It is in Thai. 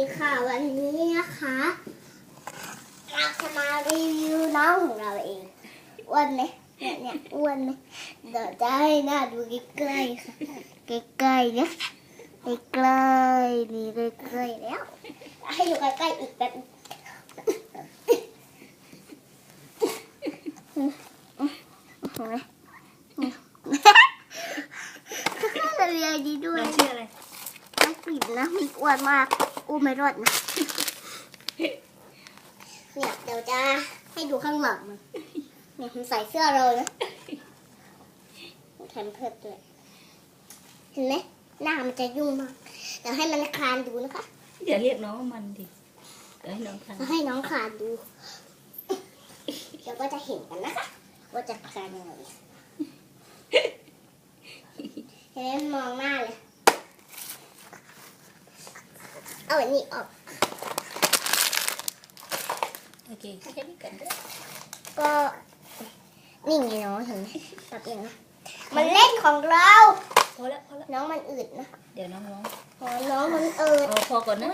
ดีค่ะวันนี้นะคะ เราจะมารีวิวน้องของเราเองอ้วนไหมเนี่ยเนี่ยอ้วนไหมเดี๋ยวจะให้หน้าดูใกล้ๆค่ะใกล้ๆเนี่ยใกล้ๆนี่ใกล้ๆแล้ว ให้ดูใกล้ๆอีกแบบเราเรียนดีด้วยน้องชื่ออะไรน้องปิ่นนะมันอ้วนมาก อู้ไม่รอดนะ เนี่ยเดี๋ยวจะให้ดูข้างหลังมันเนี่ยมันใส่เสื้อเรานะแถมเพิ่มด้วยเห็นไหมหน้ามันจะยุ่งมากเดี๋ยวให้มันคลานดูนะคะอย่าเรียกน้องว่ามันดิเดี๋ยวให้น้องทานเดี๋ยวให้น้องคลานดู เดี๋ยวก็จะเห็นกันนะคะว่าจะคลานยังไงเห็นไหมมันมองหน้าเลย เอาอันนี้ออก โอเคแค่นี้กันด้วยก็ นี่ไงน้องเห็นไหมตัดเองนะมันเล่นของเรา พอแล้วพอแล้วน้องมันอืดนะ เดี๋ยวน้องร้อง พอน้องมันอืด เอาพอก่อนนะ